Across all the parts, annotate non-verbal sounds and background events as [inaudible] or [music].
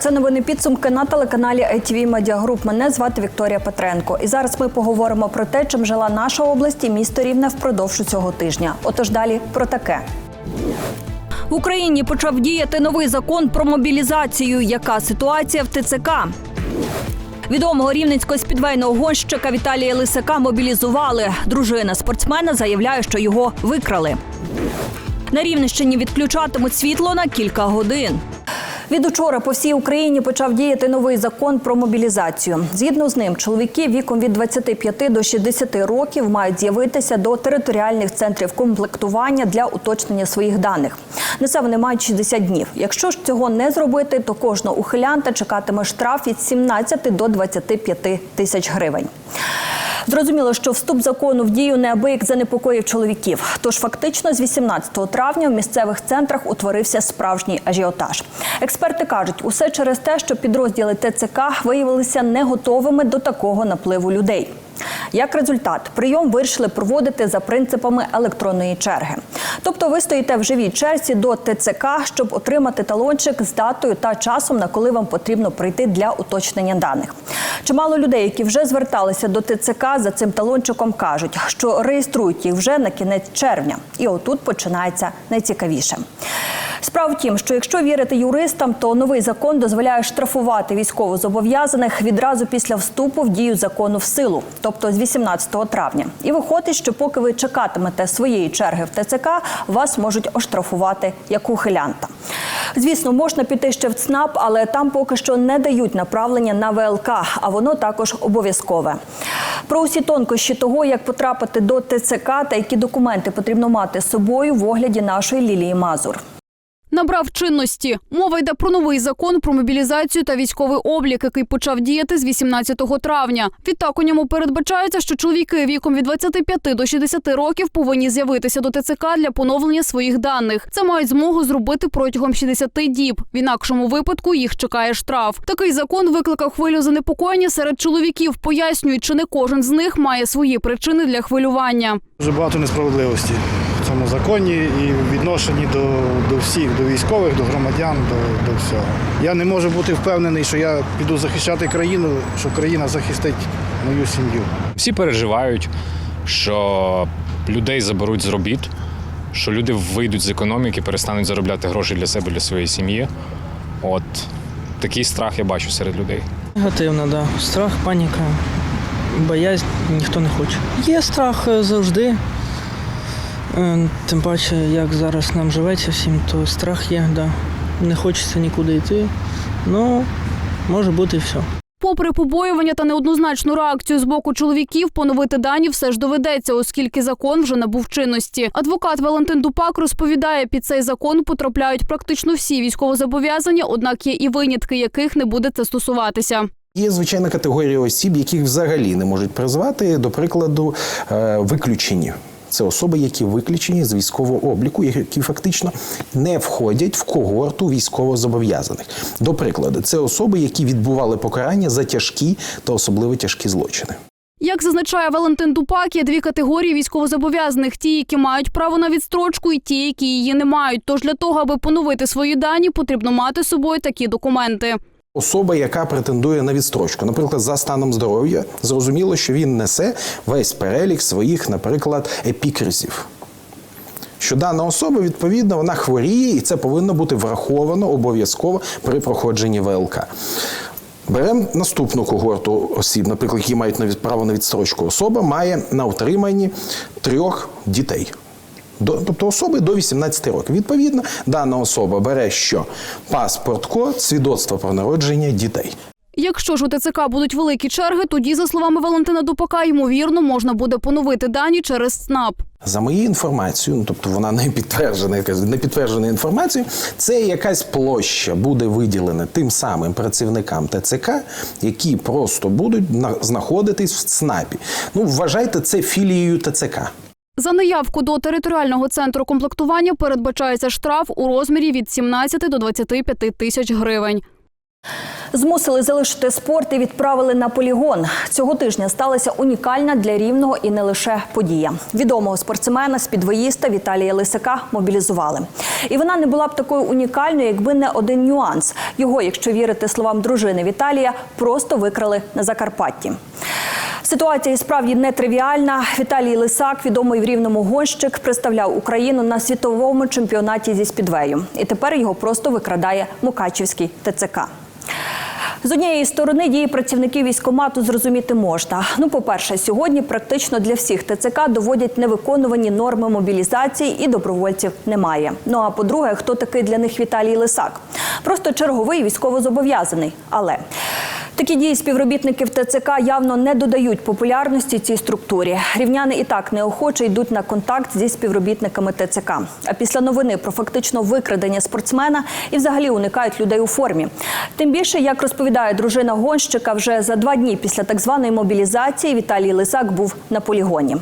Це новини підсумки на телеканалі ITV Media Group. Мене звати Вікторія Петренко. І зараз ми поговоримо про те, чим жила наша область і місто Рівне впродовж цього тижня. Отож далі про таке. В Україні почав діяти новий закон про мобілізацію. Яка ситуація в ТЦК? Відомого рівненського спідвейного гонщика Віталія Лисака мобілізували. Дружина спортсмена заявляє, що його викрали. На Рівненщині відключатимуть світло на кілька годин. Від учора по всій Україні почав діяти новий закон про мобілізацію. Згідно з ним, чоловіки віком від 25 до 60 років мають з'явитися до територіальних центрів комплектування для уточнення своїх даних. На це вони мають 60 днів. Якщо ж цього не зробити, то кожного ухилянта чекатиме штраф від 17 до 25 тисяч гривень. Зрозуміло, що вступ закону в дію неабияк занепокоїв чоловіків. Тож фактично з 18 травня в місцевих центрах утворився справжній ажіотаж. Експерти кажуть, усе через те, що підрозділи ТЦК виявилися не готовими до такого напливу людей. Як результат, прийом вирішили проводити за принципами електронної черги. Тобто ви стоїте в живій черзі до ТЦК, щоб отримати талончик з датою та часом, на коли вам потрібно прийти для уточнення даних. Чимало людей, які вже зверталися до ТЦК за цим талончиком, кажуть, що реєструють їх вже на кінець червня. І отут починається найцікавіше. Справа в тім, що якщо вірити юристам, то новий закон дозволяє штрафувати військовозобов'язаних відразу після вступу в дію закону в силу, тобто з 18 травня. І виходить, що поки ви чекатимете своєї черги в ТЦК, вас можуть оштрафувати як ухилянта. Звісно, можна піти ще в ЦНАП, але там поки що не дають направлення на ВЛК, а воно також обов'язкове. Про усі тонкощі того, як потрапити до ТЦК та які документи потрібно мати з собою в огляді нашої Лілії Мазур. Набрав чинності. Мова йде про новий закон про мобілізацію та військовий облік, який почав діяти з 18 травня. Відтак у ньому передбачається, що чоловіки віком від 25 до 60 років повинні з'явитися до ТЦК для поновлення своїх даних. Це мають змогу зробити протягом 60 діб. В інакшому випадку їх чекає штраф. Такий закон викликав хвилю занепокоєння серед чоловіків. Пояснюють, чи не кожен з них має свої причини для хвилювання. Дуже багато несправедливості цьому законі і в відношенні до, до всіх, до військових, до громадян, до, до всього. Я не можу бути впевнений, що я піду захищати країну, що країна захистить мою сім'ю. Всі переживають, що людей заберуть з робіт, що люди вийдуть з економіки, перестануть заробляти гроші для себе, для своєї сім'ї. От такий страх я бачу серед людей. Негативно, да. Страх, паніка, боязнь ніхто не хоче. Є страх е, завжди. Е, Тим паче, як зараз нам живеться всім, то страх є, да. Не хочеться нікуди йти. Ну, може бути і все. Попри побоювання та неоднозначну реакцію з боку чоловіків, поновити дані все ж доведеться, оскільки закон вже набув чинності. Адвокат Валентин Дупак розповідає, під цей закон потрапляють практично всі військовозобов'язані, однак є і винятки, яких не буде це стосуватися. Є звичайна категорія осіб, яких взагалі не можуть призвати, до прикладу, е, виключені. Це особи, які виключені з військового обліку, які фактично не входять в когорту військовозобов'язаних. До прикладу, це особи, які відбували покарання за тяжкі та особливо тяжкі злочини. Як зазначає Валентин Дупак, є дві категорії військовозобов'язаних: ті, які мають право на відстрочку, і ті, які її не мають. Тож для того, аби поновити свої дані, потрібно мати з собою такі документи. Особа, яка претендує на відстрочку, наприклад, за станом здоров'я, зрозуміло, що він несе весь перелік своїх, наприклад, епікризів. Що дана особа, відповідно, вона хворіє, і це повинно бути враховано обов'язково при проходженні ВЛК. Беремо наступну когорту осіб, наприклад, які мають право на відстрочку. Особа має на утриманні трьох дітей. До, тобто особи до 18 років. Відповідно, дана особа бере що? Паспорт, код, свідоцтво про народження дітей. Якщо ж у ТЦК будуть великі черги, тоді, за словами Валентина Дупака, ймовірно, можна буде поновити дані через СНАП. За моєю інформацією, ну тобто вона не підтверджена, якась не підтверджена інформацією, це якась площа буде виділена тим самим працівникам ТЦК, які просто будуть на- знаходитись в ЦНАПі. Ну, вважайте це філією ТЦК. За неявку до територіального центру комплектування передбачається штраф у розмірі від 17 до 25 тисяч гривень. Змусили залишити спорт і відправили на полігон. Цього тижня сталася унікальна для рівного і не лише подія. Відомого спортсмена, спідвоїста Віталія Лисака мобілізували. І вона не була б такою унікальною, якби не один нюанс. Його, якщо вірити словам дружини Віталія, просто викрали на Закарпатті. Ситуація справді нетривіальна. Віталій Лисак, відомий в рівному гонщик, представляв Україну на світовому чемпіонаті зі спідвею. І тепер його просто викрадає Мукачівський ТЦК. З однієї сторони дії працівників військкомату зрозуміти можна. Ну, по-перше, сьогодні практично для всіх ТЦК доводять невиконувані норми мобілізації і добровольців немає. Ну а по-друге, хто такий для них Віталій Лисак? Просто черговий військовозобов'язаний. Але Такі дії співробітників ТЦК явно не додають популярності цій структурі. Рівняни і так неохоче йдуть на контакт зі співробітниками ТЦК. А після новини про фактично викрадення спортсмена і взагалі уникають людей у формі. Тим більше, як розповідає дружина гонщика, вже за два дні після так званої мобілізації Віталій Лисак був на полігоні.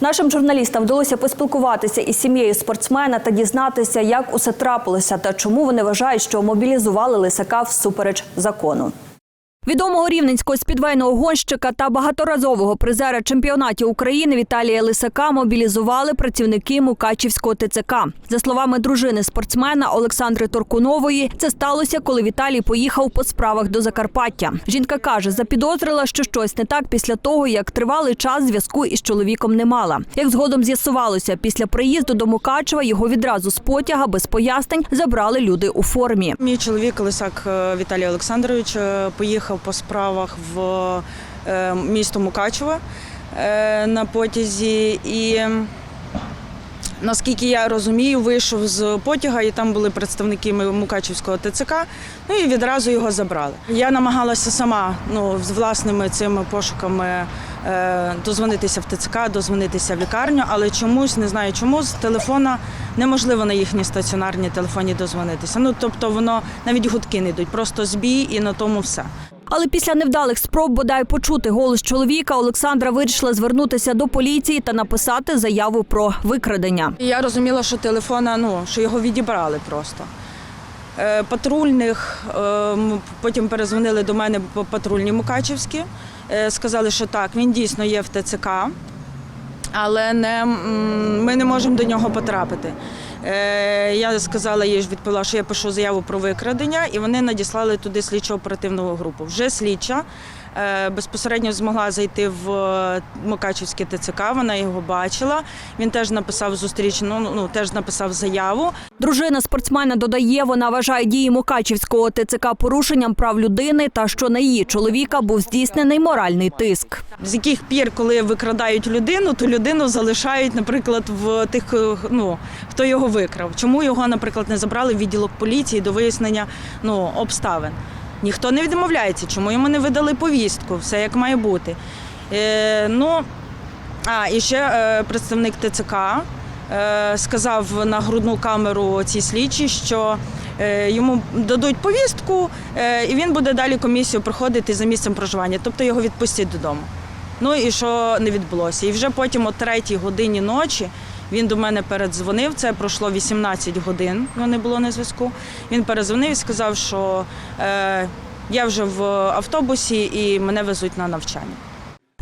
Нашим журналістам вдалося поспілкуватися із сім'єю спортсмена та дізнатися, як усе трапилося та чому вони вважають, що мобілізували Лисака всупереч закону. Відомого рівненського спідвейного гонщика та багаторазового призера чемпіонатів України Віталія Лисака мобілізували працівники Мукачівського ТЦК. За словами дружини спортсмена Олександри Торкунової, це сталося, коли Віталій поїхав по справах до Закарпаття. Жінка каже, запідозрила, що щось не так після того, як тривалий час зв'язку із чоловіком не мала. Як згодом з'ясувалося, після приїзду до Мукачева його відразу з потяга без пояснень забрали люди у формі. Мій чоловік Лисак е, Віталій Олександрович е, поїхав по справах в е, місто Мукачево е, на потязі і. Наскільки я розумію, вийшов з потяга, і там були представники Мукачівського ТЦК, ну і відразу його забрали. Я намагалася сама ну, з власними цими пошуками е, дозвонитися в ТЦК, дозвонитися в лікарню, але чомусь, не знаю чому, з телефона неможливо на їхні стаціонарні телефоні дозвонитися. Ну, тобто воно навіть гудки не йдуть, просто збій і на тому все. Але після невдалих спроб бодай почути голос чоловіка, Олександра вирішила звернутися до поліції та написати заяву про викрадення. Я розуміла, що телефона, ну, що його відібрали просто. Е, Патрульних, е, потім перезвонили до мене патрульні Мукачівські, е, сказали, що так, він дійсно є в ТЦК, але не, ми не можемо до нього потрапити. Е, Я сказала, їй відповіла, що я пишу заяву про викрадення, і вони надіслали туди слідчо-оперативну групу. Вже слідча безпосередньо змогла зайти в е, Мукачівське ТЦК, вона його бачила. Він теж написав зустрічну, ну, ну теж написав заяву. Дружина спортсмена додає, вона вважає дії Мукачівського ТЦК порушенням прав людини та що на її чоловіка був здійснений моральний тиск. З яких пір, коли викрадають людину, то людину залишають, наприклад, в тих, е, ну хто його викрав. Чому його, наприклад, не забрали в відділок поліції до вияснення ну, обставин? Ніхто не відмовляється, чому йому не видали повістку, все як має бути. Е, ну, а, і ще е, представник ТЦК е, сказав на грудну камеру цій слідчій, що е, йому дадуть повістку, е, і він буде далі комісію проходити за місцем проживання, тобто його відпустять додому. Ну і що не відбулося. І вже потім о третій годині ночі він до мене передзвонив. Це пройшло 18 годин, його не було на зв'язку. Він передзвонив і сказав, що е, я вже в автобусі і мене везуть на навчання.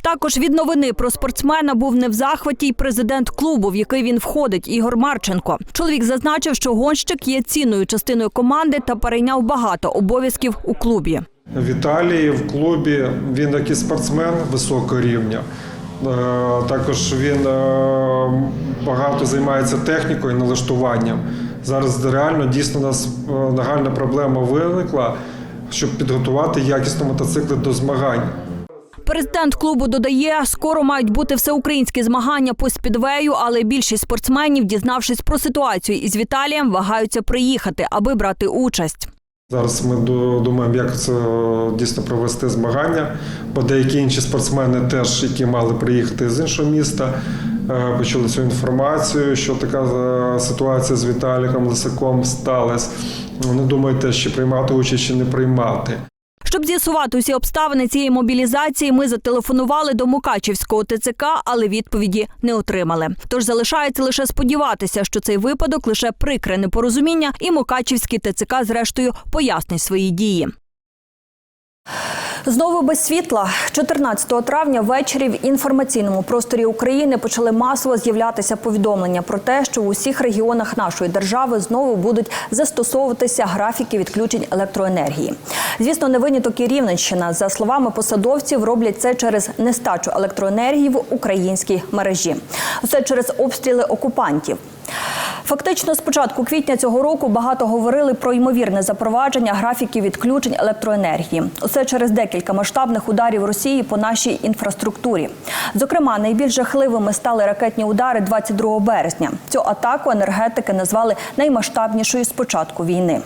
Також від новини про спортсмена був не в захваті й президент клубу, в який він входить, Ігор Марченко. Чоловік зазначив, що гонщик є цінною частиною команди та перейняв багато обов'язків у клубі. Віталій в клубі він як і спортсмен високого рівня. Е, Також він е, багато займається технікою і налаштуванням. Зараз реально дійсно у нас е, нагальна проблема виникла, щоб підготувати якісно мотоцикли до змагань. Президент клубу додає, скоро мають бути всеукраїнські змагання по спідвею, але більшість спортсменів, дізнавшись про ситуацію із Віталієм, вагаються приїхати, аби брати участь. Зараз ми ду- думаємо, як це е, дійсно провести змагання, бо деякі інші спортсмени, теж які мали приїхати з іншого міста, е, почули цю інформацію, що така е, ситуація з Віталіком Лисаком сталася. Вони думають теж, чи приймати участь, чи не приймати. Щоб з'ясувати усі обставини цієї мобілізації, ми зателефонували до Мукачівського ТЦК, але відповіді не отримали. Тож залишається лише сподіватися, що цей випадок лише прикре непорозуміння, і Мукачівський ТЦК зрештою пояснить свої дії. Знову без світла 14 травня ввечері в інформаційному просторі України почали масово з'являтися повідомлення про те, що в усіх регіонах нашої держави знову будуть застосовуватися графіки відключень електроенергії. Звісно, не виняток і Рівненщина. За словами посадовців, роблять це через нестачу електроенергії в українській мережі. Усе через обстріли окупантів. Фактично, з початку квітня цього року багато говорили про ймовірне запровадження графіків відключень електроенергії. Усе через декілька масштабних ударів Росії по нашій інфраструктурі. Зокрема, найбільш жахливими стали ракетні удари 22 березня. Цю атаку енергетики назвали наймасштабнішою з початку війни.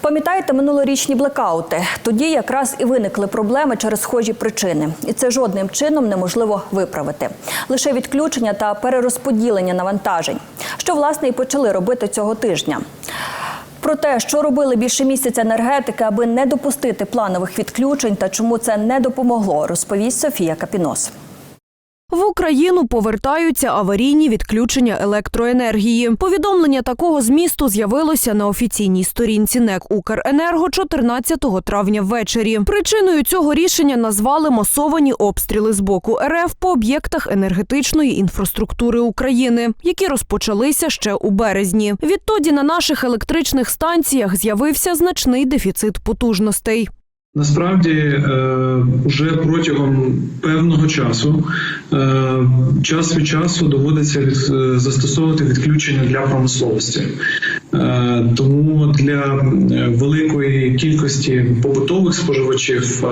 Пам'ятаєте минулорічні блекаути? Тоді якраз і виникли проблеми через схожі причини, і це жодним чином неможливо виправити. Лише відключення та перерозподілення навантажень, що власне і почали робити цього тижня. Про те, що робили більше місяця енергетики, аби не допустити планових відключень та чому це не допомогло, розповість Софія Капінос. В Україну повертаються аварійні відключення електроенергії. Повідомлення такого змісту з'явилося на офіційній сторінці НЕК «Укренерго» 14 травня ввечері. Причиною цього рішення назвали масовані обстріли з боку РФ по об'єктах енергетичної інфраструктури України, які розпочалися ще у березні. Відтоді на наших електричних станціях з'явився значний дефіцит потужностей. Насправді, е, вже протягом певного часу, е, час від часу доводиться е, застосовувати відключення для промисловості. Е, Тому для е, великої кількості побутових споживачів е,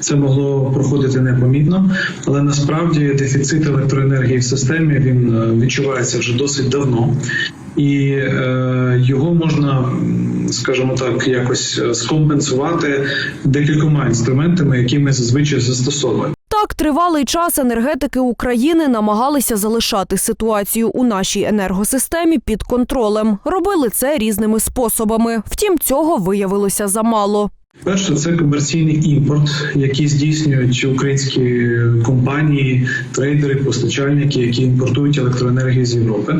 це могло проходити непомітно, але насправді дефіцит електроенергії в системі він е, відчувається вже досить давно. І е, його можна, скажімо так, якось е, скомпенсувати декількома інструментами, які ми зазвичай застосовуємо. Так, тривалий час енергетики України намагалися залишати ситуацію у нашій енергосистемі під контролем. Робили це різними способами. Втім, цього виявилося замало. Перше, це комерційний імпорт, який здійснюють українські компанії, трейдери, постачальники, які імпортують електроенергію з Європи.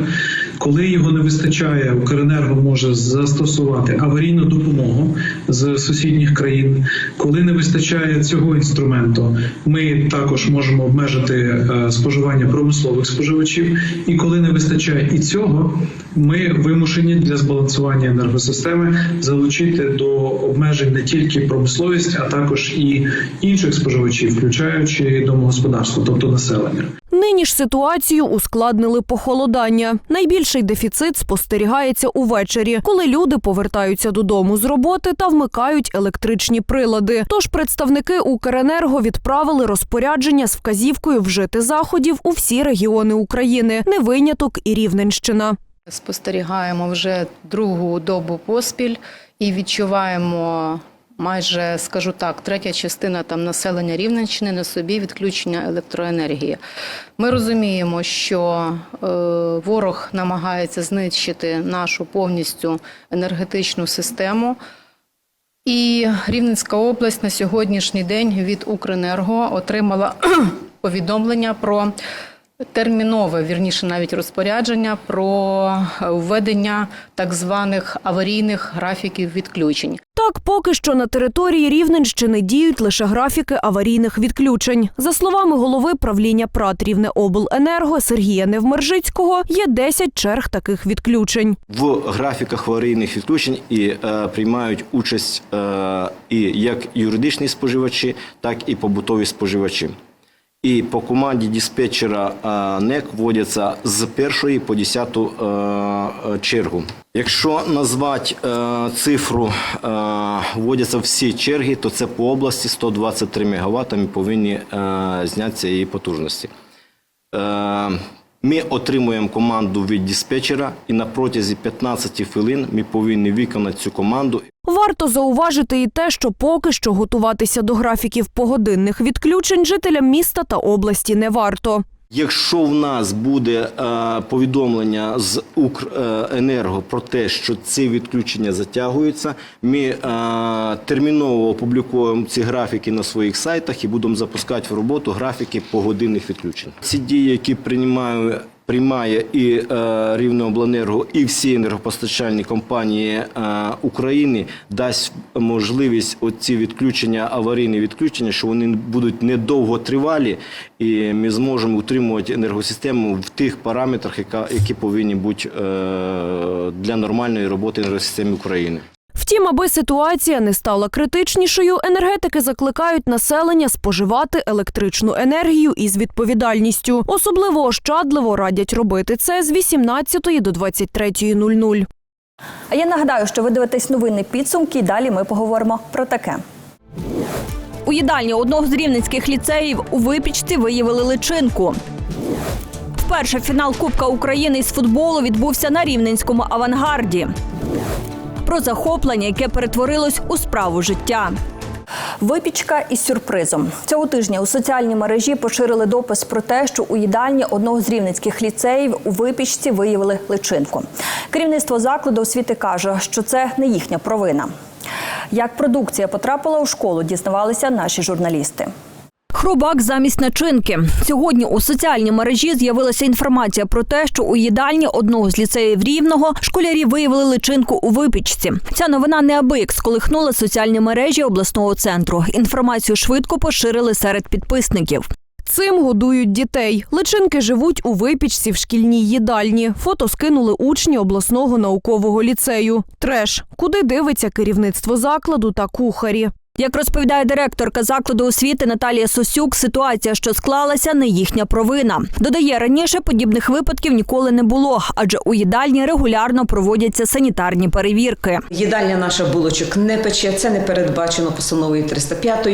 Коли його не вистачає, Укренерго може застосувати аварійну допомогу з сусідніх країн. Коли не вистачає цього інструменту, ми також можемо обмежити е, споживання промислових споживачів. І коли не вистачає і цього, ми вимушені для збалансування енергосистеми залучити до обмежень не тільки промисловість, а також і інших споживачів, включаючи домогосподарство, тобто населення. Нині ж ситуацію ускладнили похолодання. Найбільший дефіцит спостерігається увечері, коли люди повертаються додому з роботи та вмикають електричні прилади. Тож представники Укренерго відправили розпорядження з вказівкою вжити заходів у всі регіони України, не виняток і Рівненщина. Спостерігаємо вже другу добу поспіль і відчуваємо майже, скажу так, третя частина там населення Рівненщини на собі відключення електроенергії. Ми розуміємо, що е, ворог намагається знищити нашу повністю енергетичну систему. І Рівненська область на сьогоднішній день від Укренерго отримала [clears throat] повідомлення про термінове, вірніше навіть розпорядження про введення так званих аварійних графіків відключень. Так, поки що на території Рівненщини діють лише графіки аварійних відключень. За словами голови правління ПРАТ Рівнеобленерго Сергія Невмержицького, є 10 черг таких відключень. в графіках аварійних відключень і е, приймають участь е, і як юридичні споживачі, так і побутові споживачі. І по команді диспетчера е, НЕК вводяться з першої по десяту е, е, чергу. Якщо назвати цифру, вводяться всі черги, то це по області 123 МВт повинні знятися її потужності. Ми отримуємо команду від диспетчера, і на протязі 15 хвилин ми повинні виконати цю команду. Варто зауважити і те, що поки що готуватися до графіків погодинних відключень жителям міста та області не варто. Якщо в нас буде е, повідомлення з Укренерго про те, що ці відключення затягуються, ми е, терміново опублікуємо ці графіки на своїх сайтах і будемо запускати в роботу графіки погодинних відключень. Ці дії, які приймає приймає і е, Рівнеобленерго, і всі енергопостачальні компанії е, України дасть можливість оці відключення, аварійні відключення, що вони будуть недовго тривалі, і ми зможемо утримувати енергосистему в тих параметрах, яка, які повинні бути е, для нормальної роботи енергосистеми України. Втім, аби ситуація не стала критичнішою, енергетики закликають населення споживати електричну енергію із відповідальністю. Особливо ощадливо радять робити це з 18 до 23.00. А я нагадаю, що ви дивитесь новини підсумки. і Далі ми поговоримо про таке. У їдальні одного з рівненських ліцеїв у випічці виявили личинку. Вперше фінал Кубка України із футболу відбувся на рівненському авангарді. Про захоплення, яке перетворилось у справу життя. Випічка із сюрпризом цього тижня у соціальній мережі поширили допис про те, що у їдальні одного з рівненських ліцеїв у випічці виявили личинку. Керівництво закладу освіти каже, що це не їхня провина. Як продукція потрапила у школу, дізнавалися наші журналісти. Хробак замість начинки. Сьогодні у соціальній мережі з'явилася інформація про те, що у їдальні одного з ліцеїв рівного школярі виявили личинку у випічці. Ця новина неабияк сколихнула соціальні мережі обласного центру. Інформацію швидко поширили серед підписників. Цим годують дітей. Личинки живуть у випічці в шкільній їдальні. Фото скинули учні обласного наукового ліцею. Треш, куди дивиться керівництво закладу та кухарі. Як розповідає директорка закладу освіти Наталія Сосюк, ситуація, що склалася, не їхня провина. Додає, раніше подібних випадків ніколи не було, адже у їдальні регулярно проводяться санітарні перевірки. Їдальня наша булочок не пече, це не передбачено постановою 305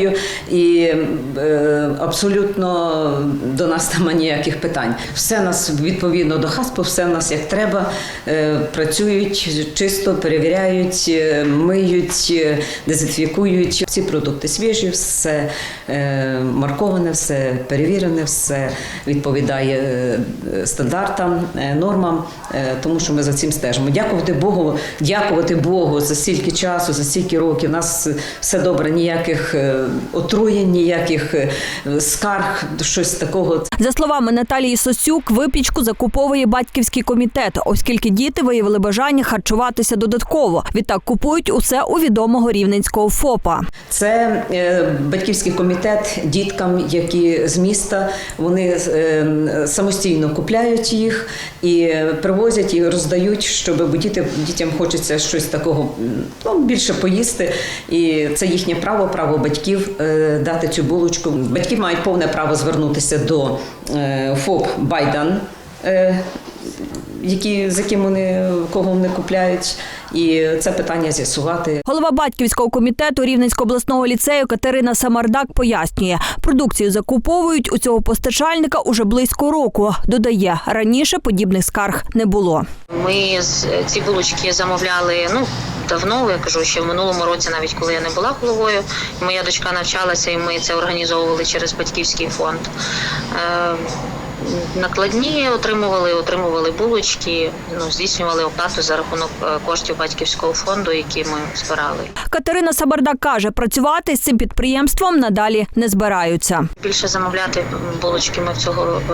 і е, абсолютно до нас немає ніяких питань. Все нас відповідно до ХАСПу, все нас як треба. Е, працюють чисто, перевіряють, е, миють, е, дезінфікують. Всі продукти свіжі, все е, марковане, все перевірене, все відповідає е, стандартам, е, нормам, тому що ми за цим стежимо. Дякувати Богу, дякувати Богу за стільки часу, за стільки років. У нас все добре, ніяких отруєнь, ніяких скарг, щось такого. За словами Наталії Сосюк, випічку закуповує батьківський комітет, оскільки діти виявили бажання харчуватися додатково. Відтак купують усе у відомого рівненського ФОПа. Це е, батьківський комітет діткам, які з міста, вони е, самостійно купляють їх і привозять і роздають, щоб діти, дітям хочеться щось такого ну, більше поїсти. І це їхнє право, право батьків е, дати цю булочку. Батьки мають повне право звернутися до ФОП Байдан. Е, Які, з яким вони кого вони купляють, і це питання з'ясувати. Голова батьківського комітету Рівненського обласного ліцею Катерина Самардак пояснює, продукцію закуповують у цього постачальника уже близько року. Додає, раніше подібних скарг не було. Ми ці булочки замовляли ну давно. Я кажу, ще в минулому році, навіть коли я не була головою, моя дочка навчалася, і ми це організовували через батьківський фонд. Накладні отримували, отримували булочки, ну здійснювали оплату за рахунок е, коштів батьківського фонду, які ми збирали. Катерина Сабардак каже, працювати з цим підприємством надалі не збираються. Більше замовляти булочки ми в цього е,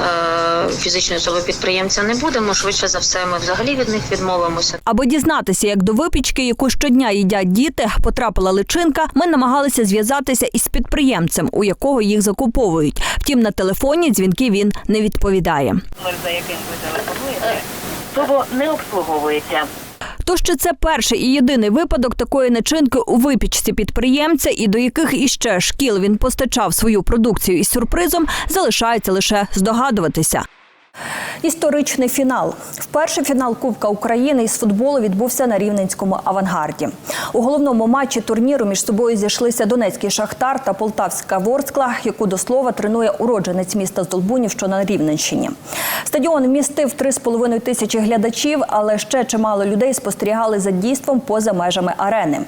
е, фізичної особи підприємця не будемо. Швидше за все, ми взагалі від них відмовимося. Аби дізнатися, як до випічки, яку щодня їдять діти, потрапила личинка, ми намагалися зв'язатися із підприємцем, у якого їх закуповують. Втім, на телефоні дзвінки він не відповідає. за яким ви телефонуєте, того не обслуговується. Тож чи це перший і єдиний випадок такої начинки у випічці підприємця, і до яких іще шкіл він постачав свою продукцію із сюрпризом, залишається лише здогадуватися. Історичний фінал. Вперше фінал Кубка України із футболу відбувся на рівненському авангарді. У головному матчі турніру між собою зійшлися Донецький Шахтар та Полтавська Ворскла, яку до слова тренує уродженець міста Здолбунів, що на Рівненщині. Стадіон вмістив 3,5 тисячі глядачів, але ще чимало людей спостерігали за дійством поза межами арени.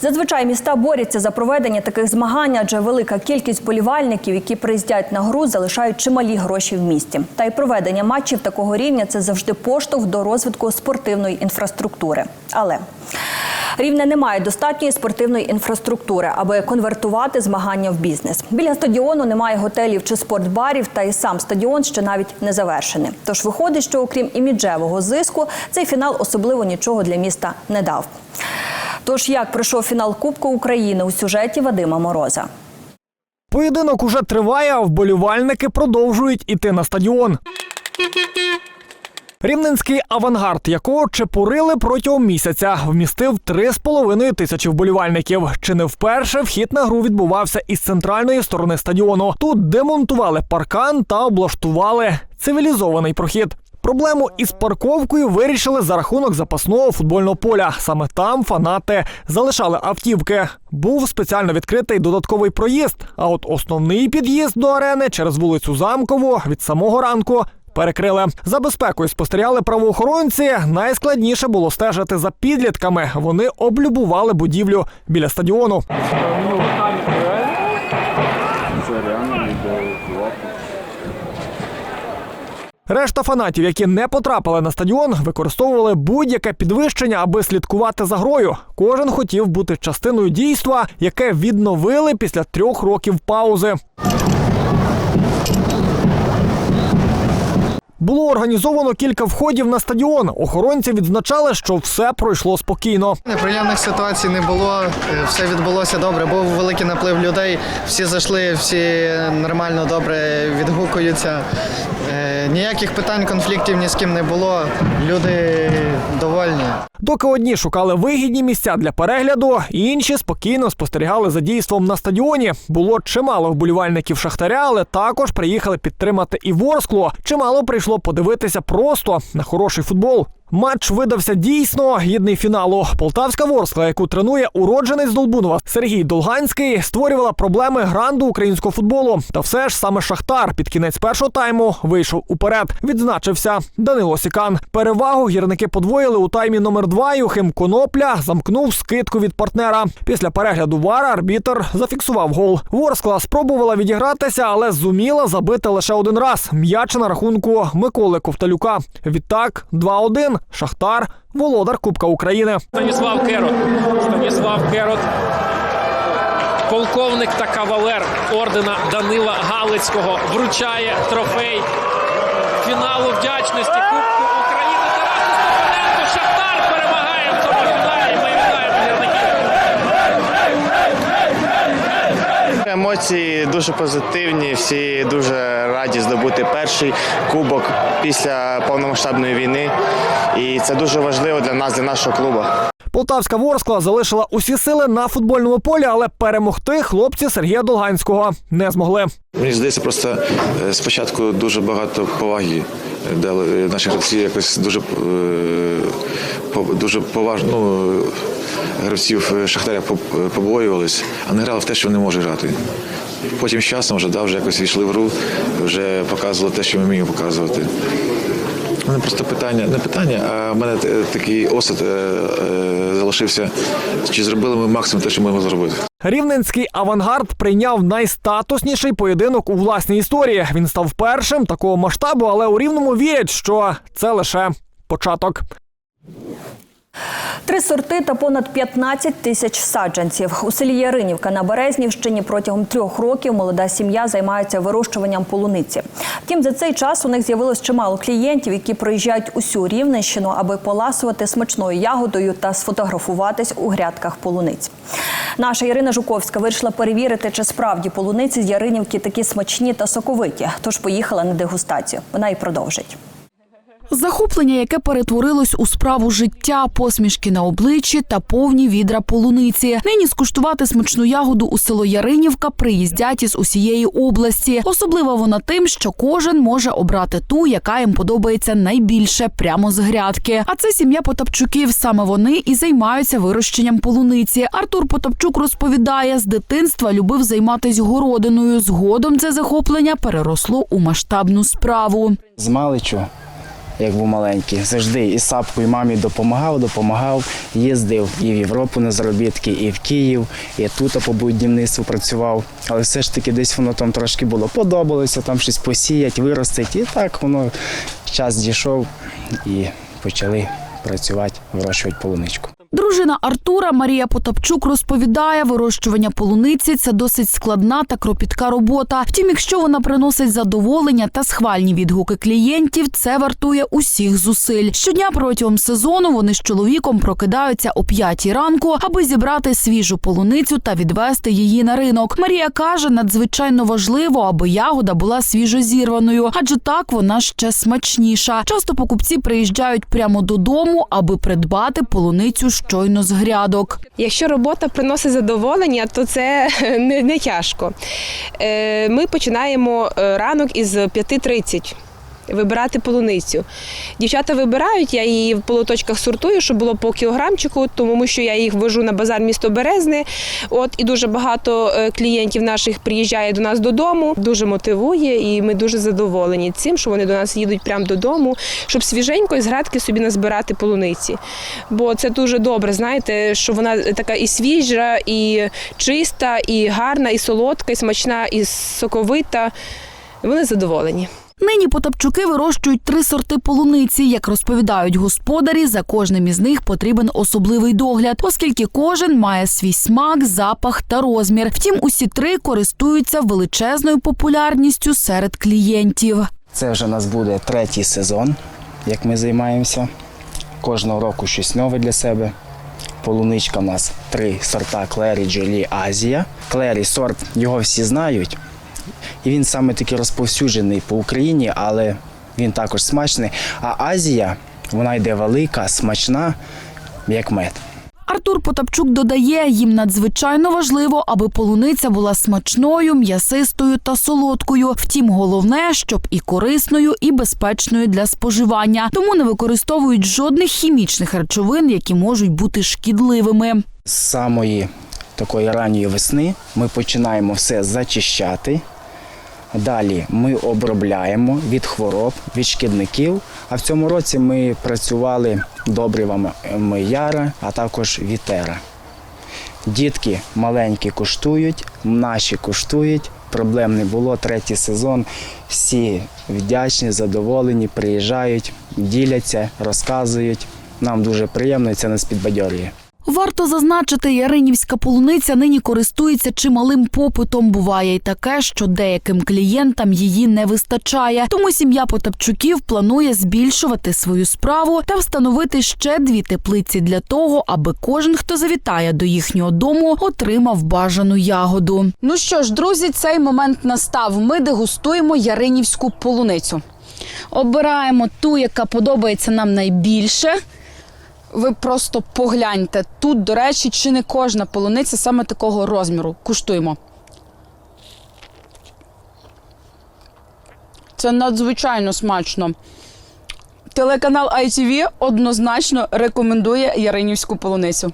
Зазвичай міста борються за проведення таких змагань, адже велика кількість болівальників, які приїздять на гру, залишають чималі гроші в місті. Та й проведення матчів такого рівня це завжди поштовх до розвитку спортивної інфраструктури. Але Рівне не має достатньої спортивної інфраструктури, аби конвертувати змагання в бізнес. Біля стадіону немає готелів чи спортбарів, та й сам стадіон ще навіть не завершений. Тож виходить, що окрім іміджевого зиску, цей фінал особливо нічого для міста не дав. Тож як пройшов фінал Кубку України у сюжеті Вадима Мороза. Поєдинок уже триває, а вболівальники продовжують іти на стадіон. Рівненський авангард, якого чепурили протягом місяця, вмістив 3,5 тисячі вболівальників. Чи не вперше вхід на гру відбувався із центральної сторони стадіону. Тут демонтували паркан та облаштували цивілізований прохід. Проблему із парковкою вирішили за рахунок запасного футбольного поля. Саме там фанати залишали автівки. Був спеціально відкритий додатковий проїзд. А от основний під'їзд до арени через вулицю Замкову від самого ранку. Перекрили за безпекою. Спостерігали правоохоронці. Найскладніше було стежити за підлітками. Вони облюбували будівлю біля стадіону. Решта фанатів, які не потрапили на стадіон, використовували будь-яке підвищення, аби слідкувати за грою. Кожен хотів бути частиною дійства, яке відновили після трьох років паузи. Було організовано кілька входів на стадіон. Охоронці відзначали, що все пройшло спокійно. Неприємних ситуацій не було, е, все відбулося добре. Був великий наплив людей. Всі зайшли, всі нормально добре відгукуються. Е, Ніяких питань, конфліктів ні з ким не було. Люди довольні. Доки одні шукали вигідні місця для перегляду, інші спокійно спостерігали за дійством на стадіоні. Було чимало вболівальників шахтаря, але також приїхали підтримати і Ворскло. Чимало прийшло подивитися просто на хороший футбол. Матч видався дійсно гідний фіналу. Полтавська Ворскла, яку тренує уродженець Долбунова Сергій Долганський, створювала проблеми гранду українського футболу. Та все ж саме Шахтар під кінець першого тайму вийшов уперед. Відзначився Данило Сікан. Перевагу гірники подвоїли у таймі номер два. Юхим Конопля замкнув скидку від партнера. Після перегляду вара арбітер зафіксував гол. Ворскла спробувала відігратися, але зуміла забити лише один раз. М'яч на рахунку Миколи Ковталюка. Відтак 2-1. Шахтар володар Кубка України. Станіслав Керот. Станіслав Керот. Полковник та кавалер ордена Данила Галицького вручає трофей фіналу вдячності Кубку України Тарасу Степаненку. Шахтар перемагає в цьому фіналі. Ми вітаємо гірників. Емоції дуже позитивні. Всі дуже раді здобути перший кубок після повномасштабної війни. І це дуже важливо для нас, для нашого клубу. Полтавська Ворскла залишила усі сили на футбольному полі, але перемогти хлопці Сергія Долганського не змогли. Мені здається, просто е, спочатку дуже багато поваги дали е, наші гравці якось дуже, е, дуже поважно ну, гравців Шахтаря поб- побоювались, а не грали в те, що вони можуть грати. Потім з часом вже, да, вже якось війшли в гру, вже показували те, що ми вміємо показувати. У мене просто питання, не питання, а в мене е, такий осад е, е, залишився. Чи зробили ми максимум те, що ми могли зробити? Рівненський авангард прийняв найстатусніший поєдинок у власній історії. Він став першим такого масштабу, але у рівному вірять, що це лише початок. Три сорти та понад 15 тисяч саджанців. У селі Яринівка на Березнівщині протягом трьох років молода сім'я займається вирощуванням полуниці. Втім, за цей час у них з'явилось чимало клієнтів, які проїжджають усю Рівненщину, аби поласувати смачною ягодою та сфотографуватись у грядках полуниць. Наша Ірина Жуковська вирішила перевірити, чи справді полуниці з Яринівки такі смачні та соковиті. Тож поїхала на дегустацію. Вона і продовжить. Захоплення, яке перетворилось у справу життя, посмішки на обличчі та повні відра полуниці. Нині скуштувати смачну ягоду у село Яринівка приїздять із усієї області. Особлива вона тим, що кожен може обрати ту, яка їм подобається найбільше прямо з грядки. А це сім'я Потапчуків. Саме вони і займаються вирощенням полуниці. Артур Потапчук розповідає, з дитинства любив займатися городиною. Згодом це захоплення переросло у масштабну справу. З як був маленький, завжди і сапку, і мамі допомагав, допомагав, їздив і в Європу на заробітки, і в Київ, і тут по будівництву працював. Але все ж таки десь воно там трошки було подобалося, там щось посіять, виростить. І так воно час дійшов і почали працювати, вирощувати полуничку. Дружина Артура Марія Потапчук розповідає, вирощування полуниці це досить складна та кропітка робота. Втім, якщо вона приносить задоволення та схвальні відгуки клієнтів, це вартує усіх зусиль. Щодня протягом сезону вони з чоловіком прокидаються о п'ятій ранку, аби зібрати свіжу полуницю та відвести її на ринок. Марія каже, надзвичайно важливо, аби ягода була свіжозірваною, адже так вона ще смачніша. Часто покупці приїжджають прямо додому, аби придбати полуницю щойно з грядок. Якщо робота приносить задоволення, то це [laughs] не, не тяжко. Е, Ми починаємо е, ранок із 5.30. Вибирати полуницю. Дівчата вибирають, я її в полоточках сортую, щоб було по кілограмчику, тому що я їх вожу на базар місто Березне. От і дуже багато е, клієнтів наших приїжджає до нас додому. Дуже мотивує, і ми дуже задоволені цим, що вони до нас їдуть прямо додому, щоб свіженько з градки собі назбирати полуниці. Бо це дуже добре, знаєте, що вона така і свіжа, і чиста, і гарна, і солодка, і смачна, і соковита. Вони задоволені. Нині потапчуки вирощують три сорти полуниці. Як розповідають господарі, за кожним із них потрібен особливий догляд, оскільки кожен має свій смак, запах та розмір. Втім, усі три користуються величезною популярністю серед клієнтів. Це вже у нас буде третій сезон, як ми займаємося. Кожного року щось нове для себе. Полуничка у нас три сорта Клері Джолі Азія. Клері сорт його всі знають. І він саме таки розповсюджений по Україні, але він також смачний. А Азія, вона йде велика, смачна, як мед. Артур Потапчук додає, їм надзвичайно важливо, аби полуниця була смачною, м'ясистою та солодкою. Втім, головне, щоб і корисною, і безпечною для споживання. Тому не використовують жодних хімічних речовин, які можуть бути шкідливими. З самої такої ранньої весни ми починаємо все зачищати. Далі ми обробляємо від хвороб, від шкідників. А в цьому році ми працювали добривами яра, а також вітера. Дітки маленькі куштують, наші куштують. Проблем не було. Третій сезон. Всі вдячні, задоволені, приїжджають, діляться, розказують. Нам дуже приємно і це нас підбадьорює. Варто зазначити, яринівська полуниця нині користується чималим попитом. Буває й таке, що деяким клієнтам її не вистачає. Тому сім'я Потапчуків планує збільшувати свою справу та встановити ще дві теплиці для того, аби кожен, хто завітає до їхнього дому, отримав бажану ягоду. Ну що ж, друзі, цей момент настав. Ми дегустуємо яринівську полуницю. Обираємо ту, яка подобається нам найбільше. Ви просто погляньте. Тут, до речі, чи не кожна полуниця саме такого розміру. Куштуємо. Це надзвичайно смачно. Телеканал ITV однозначно рекомендує Яринівську полуницю.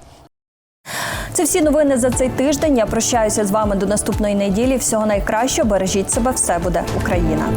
Це всі новини за цей тиждень. Я прощаюся з вами до наступної неділі. Всього найкращого. Бережіть себе. Все буде Україна.